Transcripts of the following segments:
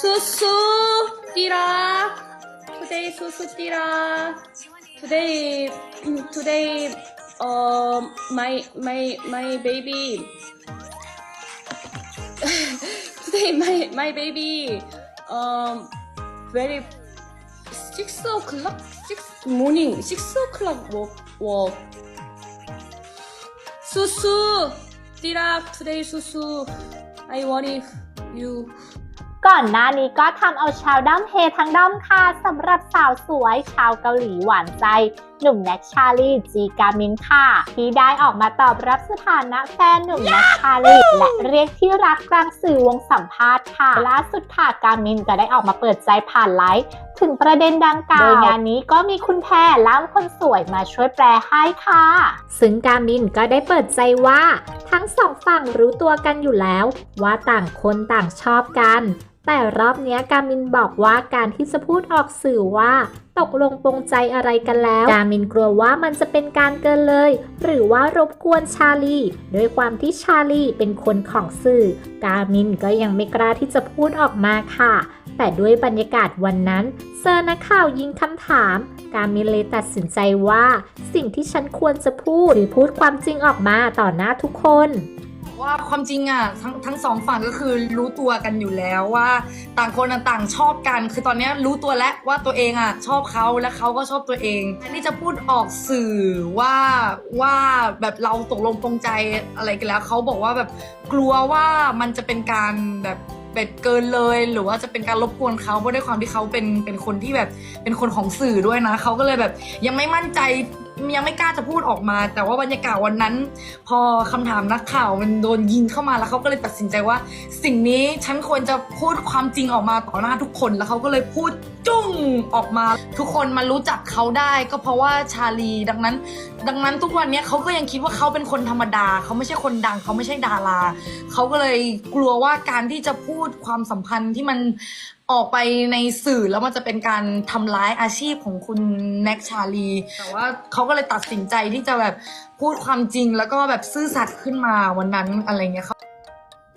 수수 뛰라 투데이 수수 뛰라 투데이 투데이 어 마이 마이 마이 베이비 today my my baby um very six o'clock six morning six o'clock walk walk 수수 뛰락 today 수수 I want if you ก่อนหน้านี้ก็ทำเอาชาวด้อมเฮทั้งด้อมค่ะสำหรับสาวสวยชาวเกาหลีหวานใจ หนุ่มแน็กชาลีจีกามินค่ะ ที่ได้ออกมาตอบรับสถานะแฟนหนุ่มแน็กชาลีและเรียกที่รักกลางสื่อวงสัมภาษณ์ค่ะล่าสุดค่ะกามินก็ได้ออกมาเปิดใจผ่านไลฟ์ ถึงประเด็นดังกล่าว โดยงานนี้ก็มีคุณแพรล่ามคนสวยมาช่วยแปลให้ค่ะ ซึ่งกามินก็ได้เปิดใจว่า ทั้งสองฝั่งรู้ตัวกันอยู่แล้ว ว่าต่างคนต่างชอบกัน แต่รอบเนี้ยกามินบอกว่าการที่จะพูดออกสื่อว่าตกลงปรงใจอะไรกันแล้ว กามินกลัวว่ามันจะเป็นการเกินเลย หรือว่ารบกวนชาลีด้วยความที่ชาลีเป็นคนของสื่อ กามินก็ยังไม่กล้าที่จะพูดออกมาค่ะ แต่ด้วยบรรยากาศวันนั้น เซอร์นักข่าวยิงคำถาม กามินเลยตัดสินใจว่า สิ่งที่ฉันควรจะพูดคือพูดความจริงออกมาต่อหน้าทุกคน ว่าความจริงอะทั้งทั้งสองฝั่งก็คือรู้ตัวกันอยู่แล้วว่า ต่างคนต่างชอบกัน คือตอนนี้รู้ตัวแล้วว่าตัวเองอะชอบเขาและเขาก็ชอบตัวเองอันนี้จะพูดออกสื่อว่าว่าแบบเราตกลงปรงใจอะไรกันแล้วเขาบอกว่าแบบกลัวว่ามันจะเป็นการแบบเบ็ดเกินเลย หรือว่าจะเป็นการรบกวนเขาเพราะด้วยความที่เขาเป็นเป็นคนที่แบบเป็นคนของสื่อด้วยนะเขาก็เลยแบบยังไม่มั่นใจยังไม่กล้าจะพูดออกมา แต่ว่าบรรยากาศวันนั้น พอคำถามนักข่าวมันโดนยิงเข้ามาแล้วเขาก็เลยตัดสินใจว่า สิ่งนี้ฉันควรจะพูดความจริงออกมาต่อหน้าทุกคนแล้วเขาก็เลยพูด จุ้งออกมา ทุกคนมารู้จักเขาได้ก็เพราะว่าชาลีดังนั้น ดังนั้นทุกวันนี้เขาก็ยังคิดว่าเขาเป็นคนธรรมดา เขาไม่ใช่คนดัง เขาไม่ใช่ดาราเขาก็เลยกลัวว่าการที่จะพูดความสัมพันธ์ที่มันออกไปในสื่อแล้วมันจะเป็นการทำร้ายอาชีพของคุณแน็กชาลี แต่ว่าเขาก็เลยตัดสินใจที่จะแบบพูดความจริงแล้วก็แบบซื่อสัตย์ขึ้นมาวันนั้นอะไรเงี้ยค่ะ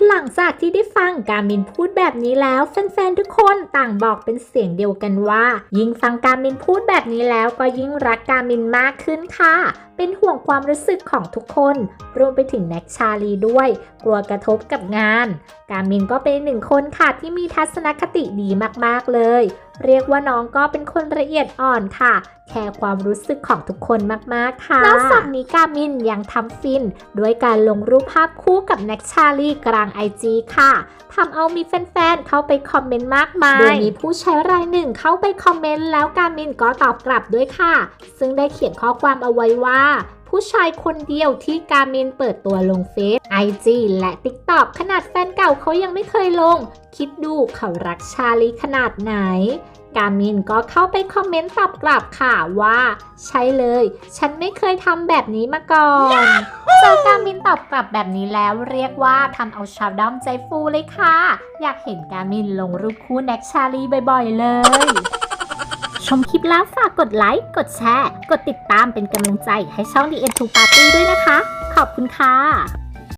หลังจากที่ได้ฟังกามินพูดแบบนี้แล้วแฟนๆทุกคนต่างบอกเป็นเสียงเดียวกันว่า ยิ่งฟังกามินพูดแบบนี้แล้วก็ยิ่งรักกามินมากขึ้นค่ะ เป็นห่วงความรู้สึกของทุกคน รวมไปถึงแน็กชาลีด้วย กลัวกระทบกับงาน กามินก็เป็นหนึ่งคนค่ะที่มีทัศนคติดีมากๆเลย เรียกว่าน้องก็เป็นคนละเอียดอ่อนค่ะ แคร์ความรู้สึกของทุกคนมากๆค่ะ นอกจากนี้กามินยังทำฟิน ด้วยการลงรูปภาพคู่กับแน็กชาลีกลาง IG ค่ะทำเอามีแฟนๆ เข้าไปคอมเมนต์มากมาย โดยมีผู้ใช้รายหนึ่งเข้าไปคอมเมนต์แล้วกามินก็ตอบกลับด้วยค่ะ ซึ่งได้เขียนข้อความเอาไว้ว่าผู้ชายคนเดียวที่กามินเปิดตัวลงเฟซ IG และ TikTok ขนาดแฟนเก่าเขายังไม่เคยลง คิดดูเขารักชาลีขนาดไหน กามินก็เข้าไปคอมเมนต์ตอบกลับค่ะว่า ใช่เลย ฉันไม่เคยทำแบบนี้มาก่อนเจอกามินตอบกลับแบบนี้แล้วเรียกว่าทำเอาชาวด้อมใจฟูเลยค่ะ อยากเห็นกามินลงรูปคู่แน็กชาลีบ่อยๆเลยช มคลิปแล้วฝากกดไลค์ กดแชร์ กดติดตามเป็นกำลังใจให้ช่อง The End to Party ด้วยนะคะ ขอบคุณค่ะ